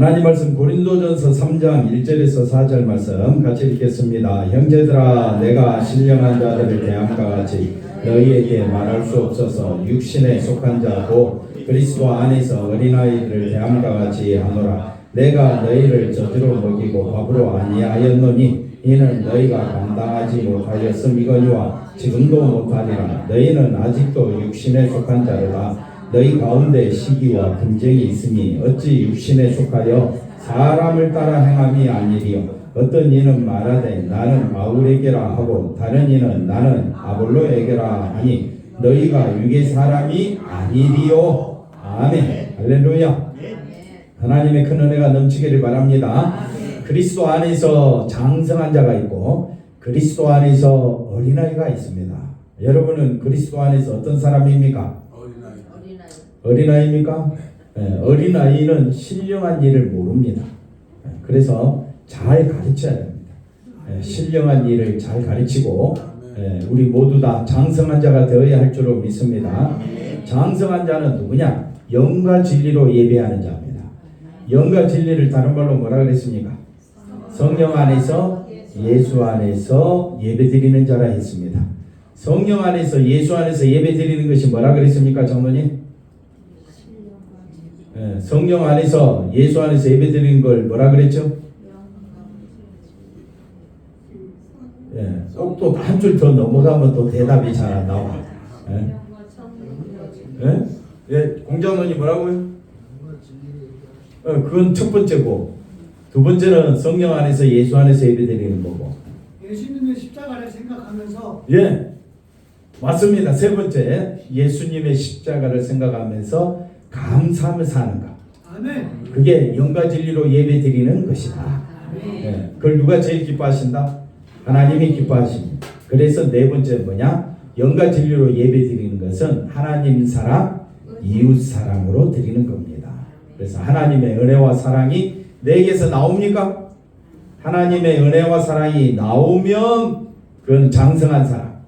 하나님 말씀 고린도전서 3장 1절에서 4절 말씀 같이 읽겠습니다. 형제들아 내가 신령한 자들을 대함과 같이 너희에게 말할 수 없어서 육신에 속한 자도 그리스도 안에서 어린아이들을 대함과 같이 하노라. 내가 너희를 저주로 먹이고 밥으로 아니하였노니 이는 너희가 감당하지 못하였음이거니와 지금도 못하리라. 너희는 아직도 육신에 속한 자로다 너희 가운데 시기와 분쟁이 있으니 어찌 육신에 속하여 사람을 따라 행함이 아니리요? 어떤 이는 말하되 나는 바울에게라 하고 다른 이는 나는 아볼로에게라 하니 너희가 육의 사람이 아니리요. 아멘. 할렐루야. 하나님의 큰 은혜가 넘치기를 바랍니다. 그리스도 안에서 장성한 자가 있고 그리스도 안에서 어린아이가 있습니다. 여러분은 그리스도 안에서 어떤 사람입니까? 어린아이입니까? 예, 어린아이는 신령한 일을 모릅니다. 예, 그래서 잘 가르쳐야 됩니다. 예, 신령한 일을 잘 가르치고 예, 우리 모두 다 장성한 자가 되어야 할 줄로 믿습니다. 장성한 자는 누구냐? 영과 진리로 예배하는 자입니다. 영과 진리를 다른 말로 뭐라 그랬습니까? 성령 안에서 예수 안에서 예배드리는 자라 했습니다. 성령 안에서 예수 안에서 예배드리는 것이 뭐라 그랬습니까, 장로님? 예, 성령 안에서 예수 안에서 예배 드리는 걸 뭐라 그랬죠? 예, 꼭또 한 줄 더 넘어가면 또 대답이 잘 안 나와. 예? 예? 예, 공장원이 뭐라고요? 어, 그건 첫 번째고 두 번째는 성령 안에서 예수 안에서 예배드리는 거고. 예수님의 십자가를 생각하면서 예, 맞습니다. 세 번째 예수님의 십자가를 생각하면서 감사함을 사는 것. 아멘. 그게 영과 진리로 예배 드리는 것이다. 예, 그걸 누가 제일 기뻐하신다? 하나님이 기뻐하십니다. 그래서 네 번째 뭐냐? 영과 진리로 예배 드리는 것은 하나님 사랑, 이웃 사랑으로 드리는 겁니다. 그래서 하나님의 은혜와 사랑이 내게서 나옵니까? 하나님의 은혜와 사랑이 나오면 그건 장성한 사랑.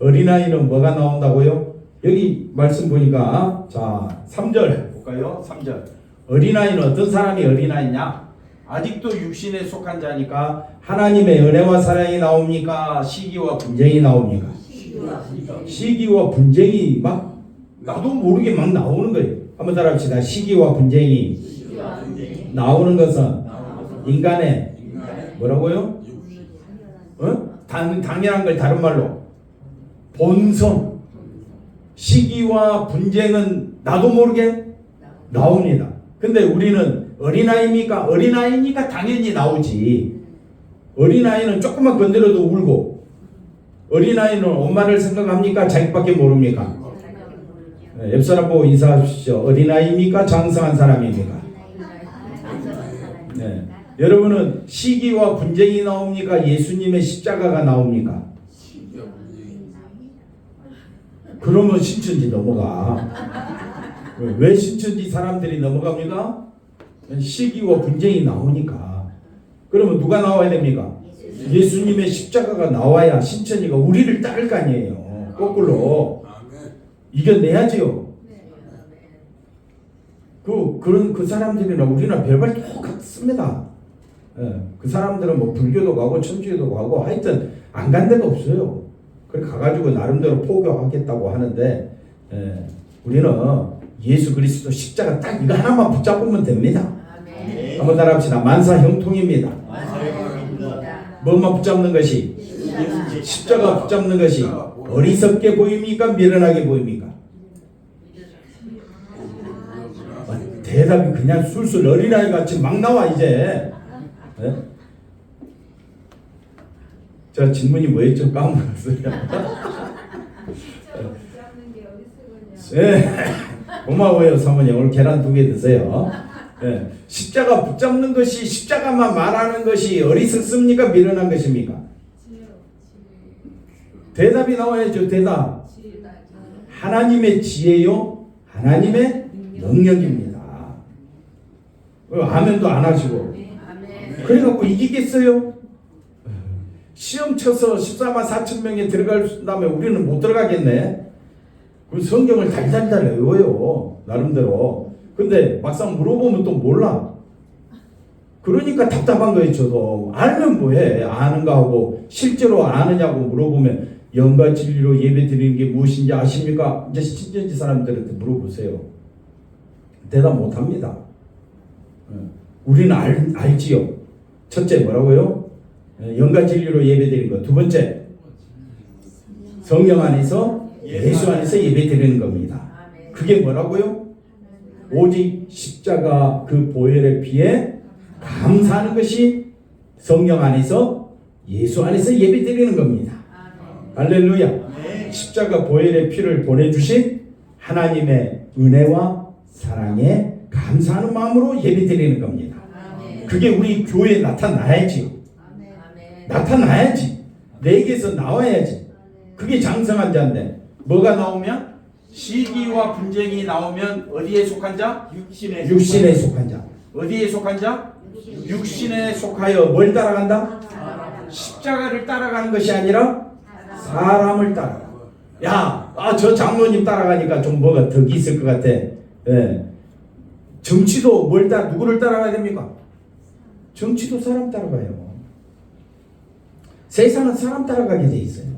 어린아이는 뭐가 나온다고요? 여기 말씀 보니까 자 3절 볼까요? 3절 어린아이는 어떤 사람이 어린아이냐? 아직도 육신에 속한 자니까 하나님의 은혜와 사랑이 나옵니까? 시기와 분쟁이 나옵니까? 시기와 분쟁이 막 나도 모르게 막 나오는 거예요. 한번 따라합시다. 시기와 분쟁이 나오는 것은 인간의 뭐라고요? 어? 당, 당연한 걸 다른 말로 본성 시기와 분쟁은 나도 모르게 나옵니다. 근데 우리는 어린아이니까 어린아이니까 당연히 나오지. 어린아이는 조금만 건드려도 울고 어린아이는 엄마를 생각합니까? 자기밖에 모릅니까? 네, 옆 사람 보고 인사하십시오. 어린아이입니까? 장성한 사람입니까? 네. 여러분은 시기와 분쟁이 나옵니까? 예수님의 십자가가 나옵니까? 그러면 신천지 넘어가. 왜 신천지 사람들이 넘어갑니까? 시기와 분쟁이 나오니까. 그러면 누가 나와야 됩니까? 예수님의 십자가가 나와야 신천지가 우리를 따를 거 아니에요. 거꾸로 이겨내야지요. 그 그런 그 사람들이나 우리나 별발 똑같습니다. 예, 그 사람들은 뭐 불교도 가고 천주교도 가고 하여튼 안 간 데가 없어요. 그래 가가지고 나름대로 포교하겠다고 하는데 예, 우리는 예수 그리스도 십자가 딱 이거 하나만 붙잡으면 됩니다. 한번 따라합시다. 만사 형통입니다. 뭐만 붙잡는 것이 십자가 붙잡는 것이 어리석게 보입니까? 미련하게 보입니까? 아, 대답이 그냥 술술 어린아이 같이 막 나와 이제. 예? 저 질문이 뭐였죠? 까먹었어요. 예. 고마워요 사모님 오늘 계란 두 개 드세요. 예. 십자가 붙잡는 것이 십자가만 말하는 것이 어리석습니까? 미련한 것입니까? 대답이 나와야죠 대답. 하나님의 지혜요, 하나님의 능력입니다. 어, 아멘도 안 하시고. 그래갖고 이기겠어요? 시험 쳐서 14만 4천 명에 들어간다면 우리는 못 들어가겠네. 그 성경을 달달달 외워요. 나름대로. 근데 막상 물어보면 또 몰라. 그러니까 답답한 거예요, 저도. 알면 뭐해? 아는가 하고, 실제로 아느냐고 물어보면, 영과 진리로 예배 드리는 게 무엇인지 아십니까? 이제 신천지 사람들한테 물어보세요. 대답 못 합니다. 예. 우리는 알, 알지요. 첫째, 뭐라고요? 예, 영과 진리로 예배 드리는 거. 두 번째, 성령 안에서, 예수 안에서 예배 드리는 겁니다. 그게 뭐라고요? 오직 십자가 그 보혈의 피에 감사하는 것이 성령 안에서 예수 안에서 예배 드리는 겁니다. 할렐루야. 십자가 보혈의 피를 보내주신 하나님의 은혜와 사랑에 감사하는 마음으로 예배 드리는 겁니다. 그게 우리 교회에 나타나야지요. 나타나야지. 내게서 나와야지. 그게 장성한 자인데 뭐가 나오면 시기와 분쟁이 나오면 어디에 속한 자? 육신의 육신에 속한 자. 어디에 속한 자? 육신에 속하여 뭘 따라간다? 십자가를 따라가는 것이 아니라 사람을 따라가. 야, 아, 저 장로님 따라가니까 좀 뭐가 덕이 있을 것 같아. 예. 정치도 뭘 따, 누구를 따라가야 됩니까? 정치도 사람 따라가요. 세상은 사람 따라가게 돼 있어요.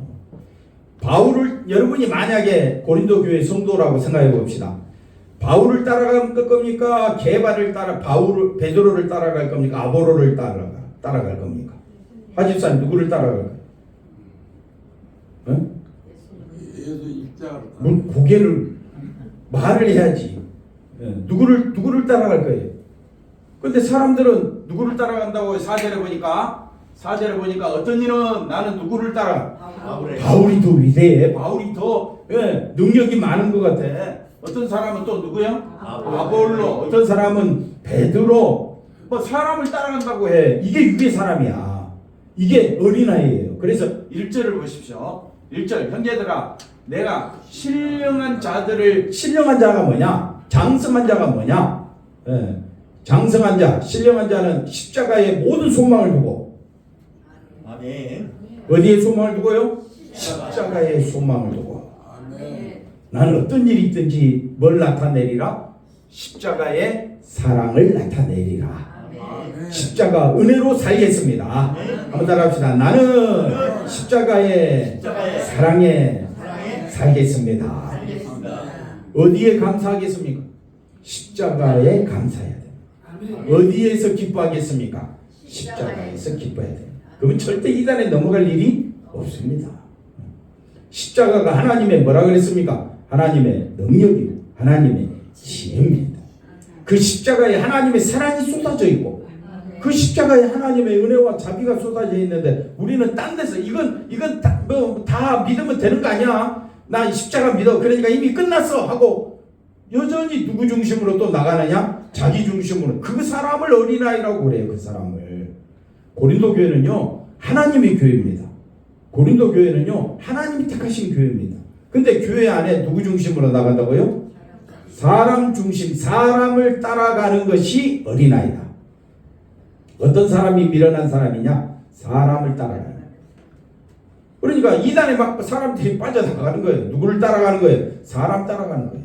바울을 여러분이 만약에 고린도 교회 성도라고 생각해 봅시다. 바울을 따라갈 겁니까? 개발을 따라 바울을 베드로를 따라갈 겁니까? 아보로를 따라가 따라갈 겁니까? 하집사님 누구를 따라갈까요? 응? 고개를 말을 해야지. 예, 누구를 누구를 따라갈 거예요? 근데 사람들은 누구를 따라간다고 사절에 보니까 사절에 보니까 어떤 이는 나는 누구를 따라 바울의 바울이 더 위대해. 바울이 더 예, 능력이 많은 것 같아. 어떤 사람은 또 누구요? 아볼로. 어떤 사람은 베드로. 뭐 사람을 따라간다고 해. 이게 유대 사람이야. 이게 어린아이예요. 그래서 1절을 보십시오. 1절 형제들아 내가 신령한 자들을 신령한 자가 뭐냐? 장성한 자가 뭐냐? 예. 장성한 자, 신령한 자는 십자가에 모든 소망을 두고 어디에 소망을 두고요? 십자가에 소망을 두고 나는 어떤 일이 있든지 뭘 나타내리라? 십자가의 사랑을 나타내리라. 십자가 은혜로 살겠습니다. 한번 따라합시다. 나는 십자가의 사랑에 살겠습니다. 어디에 감사하겠습니까? 십자가에 감사해야 돼. 아멘. 어디에서 기뻐하겠습니까? 십자가에서 기뻐해야 돼. 그러면 절대 이단에 넘어갈 일이 없습니다. 십자가가 하나님의 뭐라 그랬습니까? 하나님의 능력이고 하나님의 지혜입니다. 그 십자가에 하나님의 사랑이 쏟아져 있고 그 십자가에 하나님의 은혜와 자비가 쏟아져 있는데 우리는 딴 데서 이건 이건 다, 뭐, 다 믿으면 되는 거 아니야? 나 십자가 믿어. 그러니까 이미 끝났어 하고 여전히 누구 중심으로 또 나가느냐? 자기 중심으로. 그 사람을 어린아이라고 그래요. 그 사람을. 고린도 교회는요. 하나님의 교회입니다. 고린도 교회는요. 하나님이 택하신 교회입니다. 근데 교회 안에 누구 중심으로 나간다고요? 사람 중심, 사람을 따라가는 것이 어린아이다. 어떤 사람이 미련한 사람이냐? 사람을 따라가는. 그러니까 이단에 막 사람들이 빠져나가는 거예요. 누구를 따라가는 거예요? 사람 따라가는 거예요.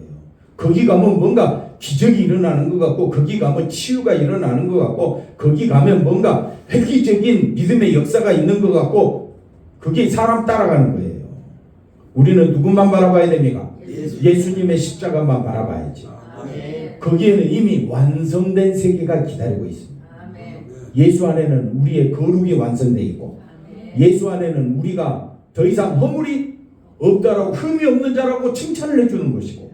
거기 가면 뭔가 기적이 일어나는 것 같고, 거기 가면 치유가 일어나는 것 같고, 거기 가면 뭔가 획기적인 믿음의 역사가 있는 것 같고, 그게 사람 따라가는 거예요. 우리는 누구만 바라봐야 됩니까? 예수. 예수님의 십자가만 바라봐야지. 아멘 거기에는 이미 완성된 세계가 기다리고 있습니다. 예수 안에는 우리의 거룩이 완성되어 있고, 예수 안에는 우리가 더 이상 허물이 없다라고 흠이 없는 자라고 칭찬을 해주는 것이고,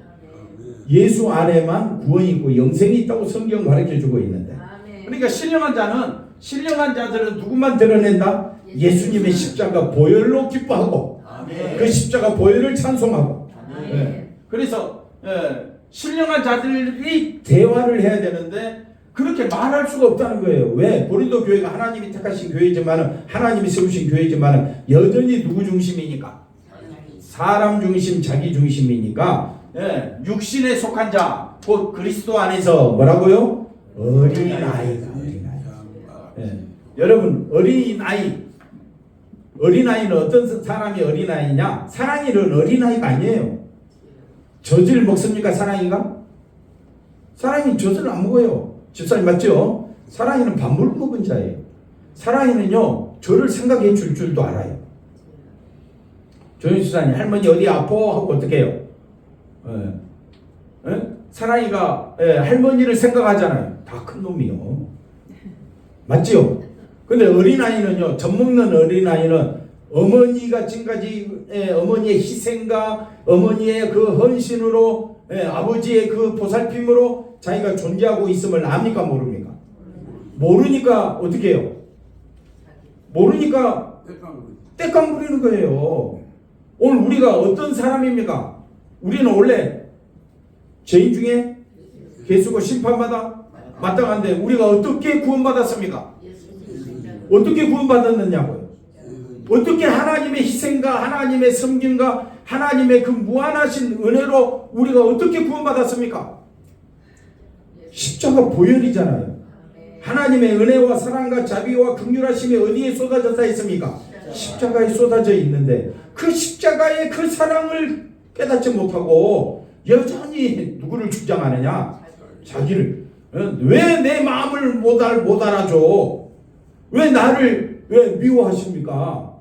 예수 안에만 구원이 있고 영생이 있다고 성경 가르쳐 주고 있는데, 그러니까 신령한 자는 신령한 자들은 누구만 드러낸다? 예수님의 십자가 보혈로 기뻐하고 그 십자가 보혈을 찬송하고 예. 그래서 예, 신령한 자들이 대화를 해야 되는데 그렇게 말할 수가 없다는 거예요. 왜? 고린도 교회가 하나님이 택하신 교회지만은 하나님이 세우신 교회지만은 여전히 누구 중심이니까 사람 중심, 자기 중심이니까 예, 육신에 속한 자, 곧 그리스도 안에서 뭐라고요? 어린 아이가 어린 아이. 예. 여러분 어린 아이 어린 아이는 어떤 사람이 어린 아이냐? 사랑이는 어린 아이가 아니에요. 젖을 먹습니까 사랑이가? 사랑이 젖을 안 먹어요. 집사님 맞죠? 사랑이는 밥물 먹은 자예요. 사랑이는요 저를 생각해 줄 줄도 알아요. 조윤수 사님 할머니 어디 아파 하고 어떻게 해요? 예. 예? 사랑이가 예, 할머니를 생각하잖아요. 다 큰 놈이요. 맞지요? 근데 어린아이는요, 젖 먹는 어린아이는 어머니가 지금까지 예, 어머니의 희생과 어머니의 그 헌신으로 예, 아버지의 그 보살핌으로 자기가 존재하고 있음을 압니까 모릅니까? 모르니까 어떻게 해요? 모르니까 떼깡 부리는 거예요. 오늘 우리가 어떤 사람입니까? 우리는 원래 죄인 중에 개수고 심판받아 마땅한데 우리가 어떻게 구원받았습니까? 어떻게 구원받았느냐고요? 어떻게 하나님의 희생과 하나님의 섬김과 하나님의 그 무한하신 은혜로 우리가 어떻게 구원받았습니까? 십자가 보혈이잖아요. 하나님의 은혜와 사랑과 자비와 긍휼하심이 어디에 쏟아졌다 했습니까? 십자가에 쏟아져 있는데 그 십자가의 그 사랑을 깨닫지 못하고 여전히 누구를 주장하느냐? 자기를 왜 내 마음을 못, 알, 못 알아줘? 왜 나를 왜 미워하십니까?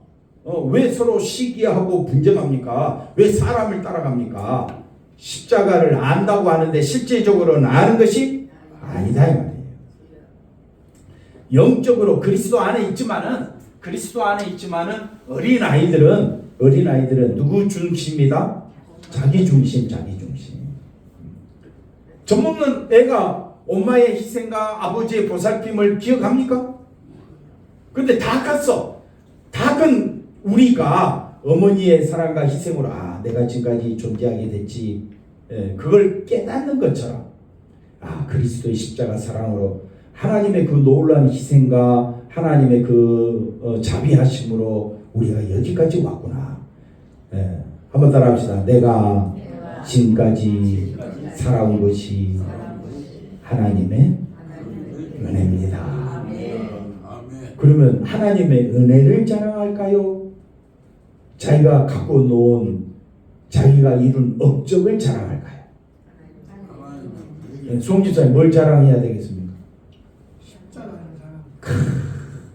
어, 왜 서로 시기하고 분쟁합니까? 왜 사람을 따라갑니까? 십자가를 안다고 하는데 실제적으로는 아는 것이 아니다 이 말이에요. 영적으로 그리스도 안에 있지만은 그리스도 안에 있지만은 어린 아이들은 어린 아이들은 누구 중심이다? 자기 중심, 자기 중심. 젖 먹는 애가 엄마의 희생과 아버지의 보살핌을 기억합니까? 근데 다 컸어. 다 큰 우리가 어머니의 사랑과 희생으로 아 내가 지금까지 존재하게 됐지. 예, 그걸 깨닫는 것처럼 아 그리스도의 십자가 사랑으로 하나님의 그 놀라운 희생과 하나님의 그 어, 자비하심으로 우리가 여기까지 왔구나. 예, 한번 따라합시다. 내가 지금까지 살아온 것이 하나님의 은혜입니다. 그러면 하나님의 은혜를 자랑할까요? 자기가 갖고 놓은 자기가 이룬 업적을 자랑할까요? 예, 송 집사님 뭘 자랑해야 되겠습니까? 사랑.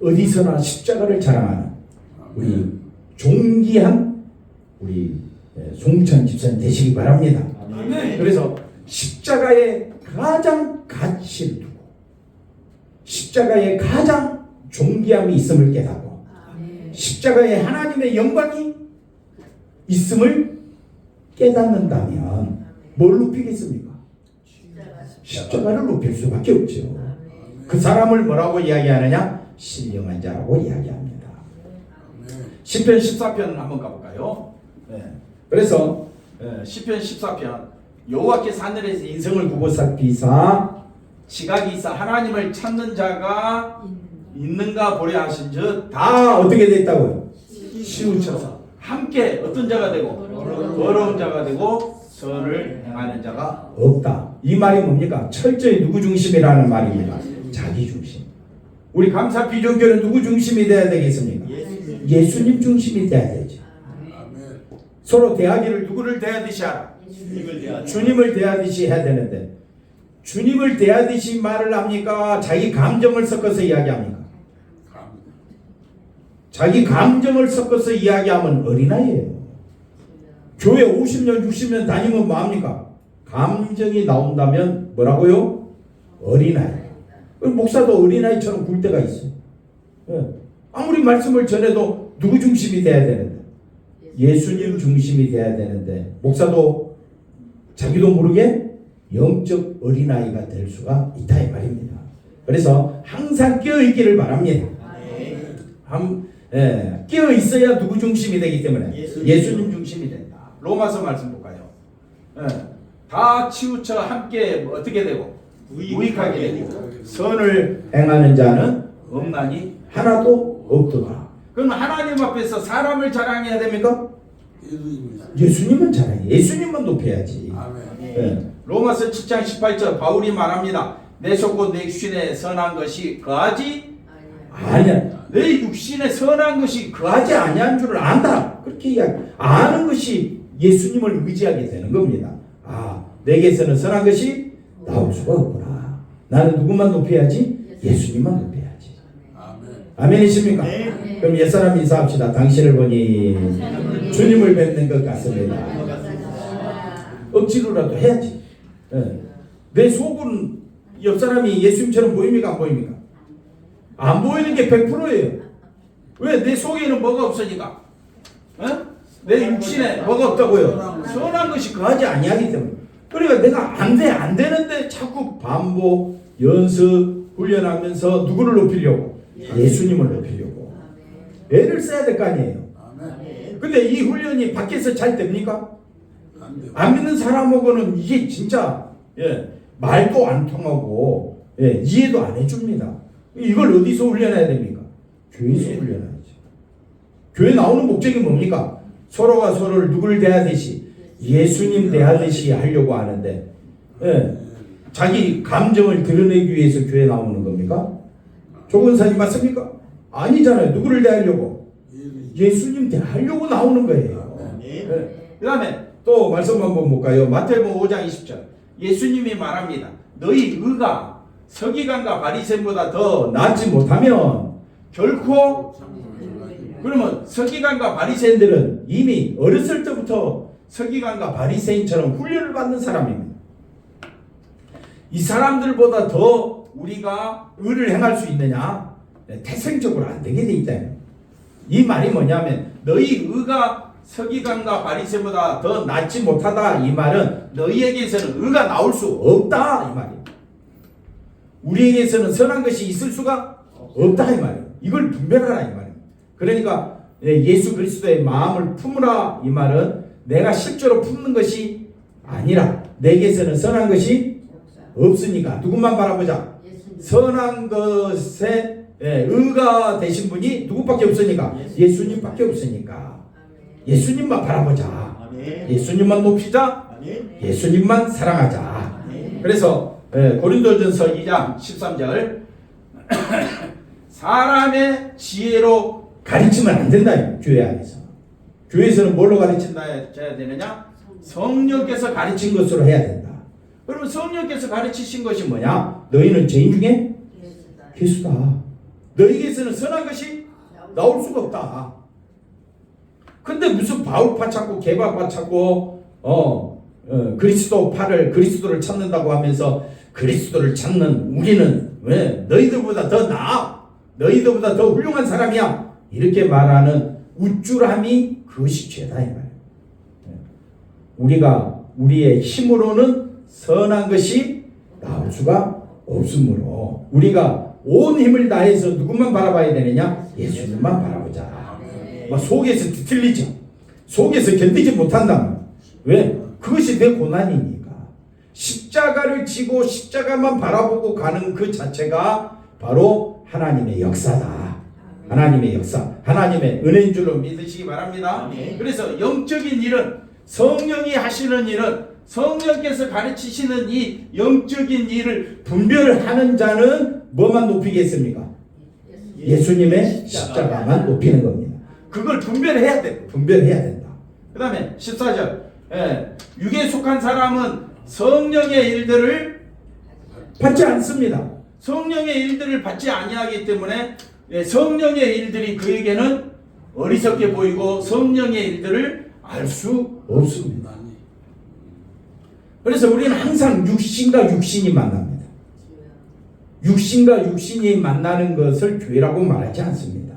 어디서나 십자가를 자랑하는 우리 존귀한 우리 예, 송천 집사님 되시기 바랍니다. 아멘. 그래서 십자가에 가장 가치를 두고 십자가에 가장 존귀함이 있음을 깨닫고 십자가에 하나님의 영광이 있음을 깨닫는다면 뭘 높이겠습니까? 십자가를 높일 수밖에 없죠. 그 사람을 뭐라고 이야기하느냐? 신령한 자라고 이야기합니다. 10편 14편 한번 가볼까요? 네. 그래서 예, 10편 14편 여호와께서 하늘에서 인성을 구고 살피사 지각이 있어 하나님을 찾는 자가 있는가 보려 하신즉 다 어떻게 됐다고요? 치우쳐서 함께 어떤 자가 되고 더러운 자가 되고 선을 행하는 자가 없다. 이 말이 뭡니까? 철저히 누구 중심이라는 말입니다. 자기 중심. 우리 감사 비종교는 누구 중심이 돼야 되겠습니까? 예수님. 중심이 돼야 되죠. 서로 대하기를 누구를 대하듯이 하라. 주님을 대하여 주님을 대하듯이 해야 되는데 주님을 대하듯이 말을 합니까? 자기 감정을 섞어서 이야기합니까? 자기 감정을 섞어서 이야기하면 어린아이예요. 교회 50년, 60년 다니면 뭐합니까? 감정이 나온다면 뭐라고요? 어린아이. 목사도 어린아이처럼 굴 때가 있어요. 예. 아무리 말씀을 전해도 누구 중심이 돼야 되는데 예수님 중심이 돼야 되는데 목사도 자기도 모르게 영적 어린아이가 될 수가 있다 이 말입니다. 그래서 항상 깨어 있기를 바랍니다. 함, 예, 깨어 있어야 누구 중심이 되기 때문에 예수님. 예수님, 중심이 된다. 로마서 말씀 볼까요? 예, 다 치우쳐 함께 뭐 어떻게 되고 무익하게 되고 선을 행하는 자는 없나니 하나도 없도다. 그럼 하나님 앞에서 사람을 자랑해야 됩니까? 예수님은 자랑해. 예수님만 높여야지. 예. 로마서 7장 18절 바울이 말합니다. 내 속고 내 육신에 선한 것이 거하지 아니야. 내 육신에 선한 것이 거하지 아니한 줄을 안다. 그렇게 이야기. 아는 것이 예수님을 의지하게 되는 겁니다. 아, 내게서는 선한 것이 나올 수가 없구나. 나는 누구만 높여야지? 예수님만 높여야지. 아멘. 아멘이십니까? 네. 그럼 옛사람 인사합시다. 당신을 보니 주님을 뵙는 것 같습니다. 억지로라도 해야지. 예. 내 속은 옆 사람이 예수님처럼 보입니까? 안 보입니까? 안 보이는 게 100%예요. 왜? 내 속에는 뭐가 없으니까. 어? 내 육신에 뭐가 없다고요? 선한 것이 거하지 아니하기 때문에. 그러니까 내가 안 돼, 안 되는데 자꾸 반복, 연습, 훈련하면서 누구를 높이려고? 예수님을 높이려고. 애를 써야 될 거 아니에요. 근데 이 훈련이 밖에서 잘 됩니까? 안 믿는 사람하고는 이게 진짜 예, 말도 안 통하고 예, 이해도 안 해줍니다. 이걸 어디서 훈련해야 됩니까? 교회에서 훈련해야지. 교회 나오는 목적이 뭡니까? 서로가 서로를 누구를 대하듯이 예수님 대하듯이 하려고 하는데 예, 자기 감정을 드러내기 위해서 교회 나오는 겁니까? 조건사님 맞습니까? 아니잖아요. 누구를 대하려고? 예수. 예수님 대하려고 나오는 거예요. 아멘. 그 다음에 또 말씀 한번 볼까요? 마태복음 5장 20절. 예수님이 말합니다. 너희 의가 서기관과 바리새인보다 더 낫지 못하면 결코 그러면 서기관과 바리새인들은 이미 어렸을 때부터 서기관과 바리새인처럼 훈련을 받는 사람입니다. 이 사람들보다 더 우리가 의를 행할 수 있느냐? 네, 태생적으로 안 되게 돼 있다. 이 말이 뭐냐면 너희 의가 서기관과 바리새보다 더 낫지 못하다 이 말은 너희에게서는 의가 나올 수 없다 이 말이에요. 우리에게서는 선한 것이 있을 수가 없다 이 말이에요. 이걸 분별하라 이 말이에요. 그러니까 예, 예수 그리스도의 마음을 품으라 이 말은 내가 실제로 품는 것이 아니라 내게서는 선한 것이 없으니까 누구만 바라보자. 선한 것에 예, 의가 되신 분이 누구밖에 없으니까 예수님 밖에 없으니까 예수님만 바라보자. 예수님만 높이자. 예수님만 사랑하자. 그래서 예, 고린도전서 2장 13절 사람의 지혜로 가르치면 안 된다. 이 교회 안에서. 교회에서는 뭘로 가르친다 해야 되느냐? 성령께서 가르친 것으로 해야 된다. 그러면 성령께서 가르치신 것이 뭐냐? 너희는 죄인 중에 괴수다. 너희에게서는 선한 것이 나올 수가 없다. 근데 무슨 바울파 찾고 개바파 찾고 어, 어, 그리스도 파를 그리스도를 찾는다고 하면서 그리스도를 찾는 우리는 왜 너희들보다 더 나아 너희들보다 더 훌륭한 사람이야 이렇게 말하는 우쭐함이 그것이 죄다 이 말이에요. 우리가 우리의 힘으로는 선한 것이 나올 수가 없으므로 우리가 온 힘을 다해서 누구만 바라봐야 되느냐 예수님만 바라보자. 막 속에서 뒤틀리죠. 속에서 견디지 못한다. 왜? 그것이 내 고난이니까. 십자가를 지고 십자가만 바라보고 가는 그 자체가 바로 하나님의 역사다. 하나님의 역사, 하나님의 은혜인 줄로 믿으시기 바랍니다. 그래서 영적인 일은 성령이 하시는 일은 성령께서 가르치시는 이 영적인 일을 분별하는 자는 뭐만 높이겠습니까? 예수님의 십자가만 높이는 겁니다. 그걸 분별해야 돼. 분별해야 된다. 그 다음에 14절. 예, 육에 속한 사람은 성령의 일들을 받지 않습니다. 성령의 일들을 받지 아니하기 때문에 예, 성령의 일들이 그에게는 어리석게 보이고 성령의 일들을 알 수 없습니다. 그래서 우리는 항상 육신과 육신이 만납니다. 육신과 육신이 만나는 것을 교회라고 말하지 않습니다.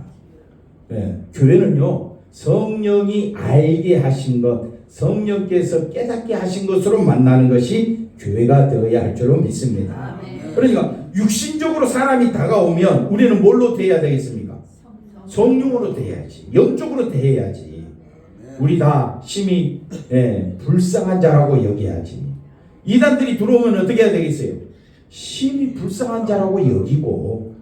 예, 교회는요, 성령이 알게 하신 것, 성령께서 깨닫게 하신 것으로 만나는 것이 교회가 되어야 할 줄로 믿습니다. 그러니까 육신적으로 사람이 다가오면 우리는 뭘로 대해야 되겠습니까? 성령으로 대해야지. 영적으로 대해야지. 우리 다 심히 예, 불쌍한 자라고 여겨야지. 이단들이 들어오면 어떻게 해야 되겠어요? 심히 불쌍한 자라고 여기고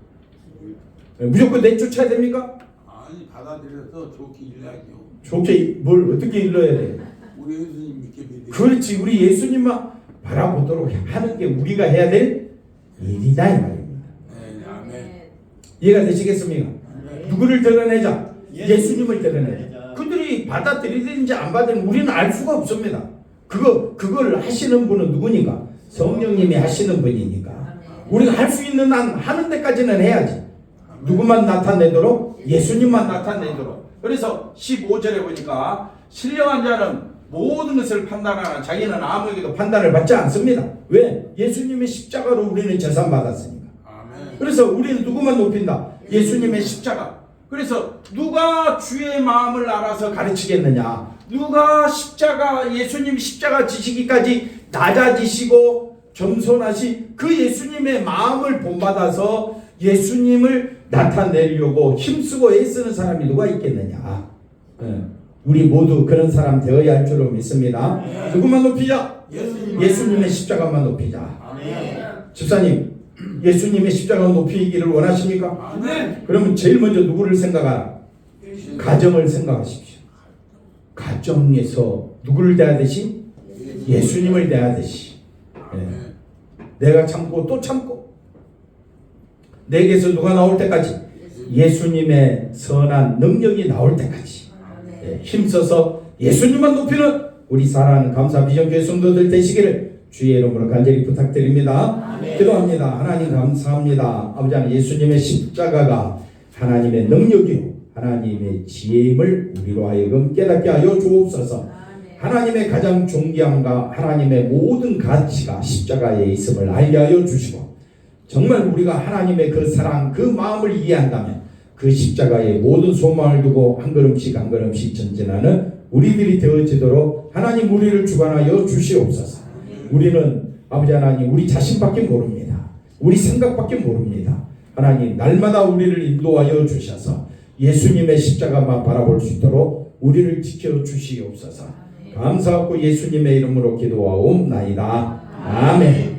예, 무조건 내쫓아야 됩니까? 아니 받아들여서 좋게 일하죠. 좋게 뭘 어떻게 일러야 돼? 우리 예수님 믿게 믿으. 그렇지 우리 예수님만 바라보도록 하는 게 우리가 해야 될 일이다 이 말입니다. 네, 아멘. 이해가 되시겠습니까? 누구를 드러내자? 예수. 예수님을 드러내자. 그들이 받아들이든지 안 받으면 우리는 알 수가 없습니다. 그거 그걸 하시는 분은 누구니까? 성령님이 하시는 분이니까. 우리가 할 수 있는 한 하는 데까지는 해야지. 누구만 나타내도록 예수님만 나타내도록. 그래서 15절에 보니까 신령한 자는 모든 것을 판단하나 자기는 아무에게도 판단을 받지 않습니다. 왜? 예수님의 십자가로 우리는 재산 받았으니까. 그래서 우리는 누구만 높인다? 예수님의 십자가. 그래서 누가 주의 마음을 알아서 가르치겠느냐? 누가 십자가 예수님 십자가 지시기까지 낮아지시고 겸손하시 그 예수님의 마음을 본받아서 예수님을 나타내려고 힘쓰고 애쓰는 사람이 누가 있겠느냐? 예. 우리 모두 그런 사람 되어야 할 줄로 믿습니다. 누구만 높이자? 예수님. 예수님의 십자가만 높이자. 집사님, 예수님의 십자가 높이기를 원하십니까? 그러면 제일 먼저 누구를 생각하라? 가정을 생각하십시오. 가정에서 누구를 대하듯이 예수님을 대하듯이 예. 아멘. 내가 참고 또 참고 내게서 누가 나올 때까지 예수님의 선한 능력이 나올 때까지 예, 힘써서 예수님만 높이는 우리 사랑하는 감사 비전교회 성도들 되시기를 주의 이름으로 간절히 부탁드립니다. 기도합니다. 하나님 감사합니다. 아버지 하나님 예수님의 십자가가 하나님의 능력이요 하나님의 지혜임을 우리로 하여금 깨닫게 하여 주옵소서. 하나님의 가장 존귀함과 하나님의 모든 가치가 십자가에 있음을 알게 하여 주시고 정말 우리가 하나님의 그 사랑 그 마음을 이해한다면 그 십자가에 모든 소망을 두고 한 걸음씩 한 걸음씩 전진하는 우리들이 되어지도록 하나님 우리를 주관하여 주시옵소서. 우리는 아버지 하나님 우리 자신밖에 모릅니다. 우리 생각밖에 모릅니다. 하나님 날마다 우리를 인도하여 주셔서 예수님의 십자가만 바라볼 수 있도록 우리를 지켜 주시옵소서. 감사하고 예수님의 이름으로 기도하옵나이다. 아멘.